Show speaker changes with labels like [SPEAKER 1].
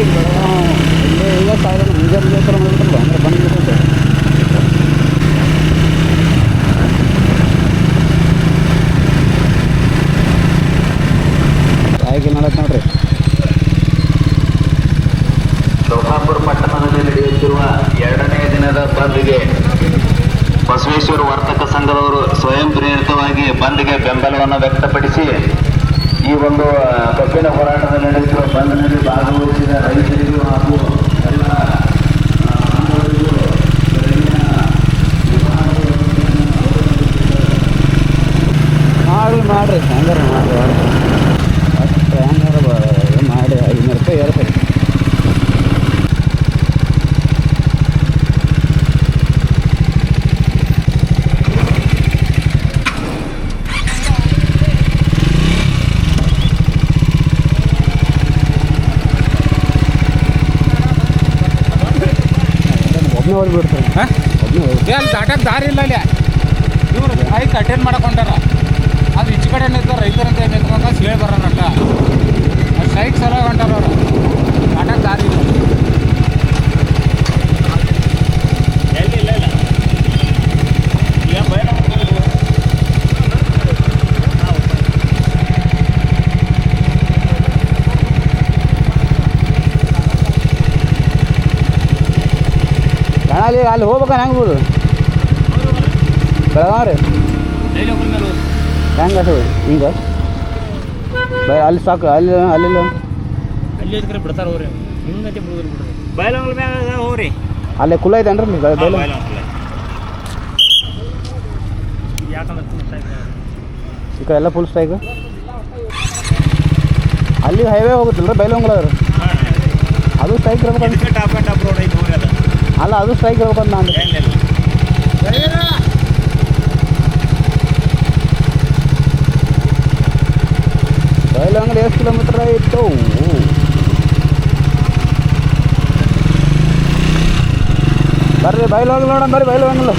[SPEAKER 1] ಇಲ್ಲಿ ಪಟ್ಟಣದಲ್ಲಿ ನಡೆಯುತ್ತಿರುವ ಎರಡನೇ ದಿನದ ಬಂದ್ಗೆ ಬಸವೇಶ್ವರ ವರ್ತಕ ಸಂಘದವರು ಸ್ವಯಂ ಪ್ರೇರಿತವಾಗಿ ಬಂದ್ಗೆ ಬೆಂಬಲವನ್ನು ವ್ಯಕ್ತಪಡಿಸಿ ಈ ಒಂದು ಕಬ್ಬಿನ ಹೋರಾಟದಲ್ಲಿ ನಡೆಯುತ್ತಿರುವ ಬಂದ್ನಲ್ಲಿ
[SPEAKER 2] ಭಾಗ ಮಾಡಿರಿ ಹೆಂಗಾರ ಮಾಡಿ ಅಷ್ಟು ಹೆಂಗಾರ ಬ- ಮಾಡಿ ಐನೂರು ರೂಪಾಯಿ ಏರ್ತಾರೆ ಒಬ್ಬನೇ ಓದ್ಬಿಡ್ತಾರೆ
[SPEAKER 3] ಹಾಂ? ದಾಟಕ್ಕೆ ದಾರಿ ಇಲ್ಲ ಅಲ್ಲಿ. ಇವ್ರು ಆಯ್ತು ಅಟೆಂಡ್ ಮಾಡ್ಕೊಂಡಾರ ಹೊಂಟಾರ? ಅದು ಈಚೆ ಕಡೆ ನಿಂತ ರೈತರಂತ ನಿಂತ್ಕೊಂಡ ಸೇಳಿ ಬರೋಣಟ ಅದು ಸೈಡ್ ಸಲ ಹೊಂಟಾರ ಅವರು. ಆಟ ದಾರಿ ಇಲ್ಲ
[SPEAKER 2] ಅಣ್ಣ ಅಲ್ಲಿ ಅಲ್ಲಿ ಹೋಗ್ಬೇಕ ಹೆಂಗೆ ಬಿಡು? ಬೆಳಗಾವ ರೀ. ಹೆಂಗೆ? ಅದು ಈಗ ಬೈ ಅಲ್ಲಿ ಸಾಕು ಅಲ್ಲಿ. ಅಲ್ಲಿಲ್ಲ
[SPEAKER 3] ಅಲ್ಲಿ ಅದಕ್ಕೆ ಬಿಡ್ತಾರ ಹೋಗ್ರಿ ಹಿಂಗಂತೆ ಬಿಡುದ್ರು ಬಿಡ್ರಿ. ಬಯಲಂಗ್ಲ ಮ್ಯಾಗ ಹೋಗ್ರಿ.
[SPEAKER 2] ಅಲ್ಲೇ ಕುಲ ಇದೆ ಅಂದ್ರೆ ಬೈ- ಬೈಲ
[SPEAKER 3] ಯಾಕಂದ್ರೆ
[SPEAKER 2] ಈ ಕಡೆ ಎಲ್ಲ ಫುಲ್ ಸ್ಟ್ರೈಕ್ ಅಲ್ಲಿ ಹೈವೇ ಹೋಗುತ್ತಿಲ್ಲ ಬೈಲಂಗ್ಲ ಅದು ಸ್ಟ್ರೈಕ್ ಇರ್ಬೇಕು
[SPEAKER 3] ಟಾಪ್ ಆ್ಯಂಡ್ ಟಾಪ್ ರೋಡ್ ಐತೆ ಹೋಗ್ರಿ ಅದು.
[SPEAKER 2] ಅಲ್ಲ ಅದು ಸ್ಟ್ರೈಕ್ ಇರ್ಬೇಕು ನಾನು ಬೈಲಂಗ್ಲ ಎಷ್ಟು ಕಿಲೋಮೀಟರ್ ಇತ್ತು. ಬರ್ರಿ ಬೈಲಂಗ್ಲ ನೋಡೋಣ ಬರ್ರಿ ಬೈಲಂಗ್ಲ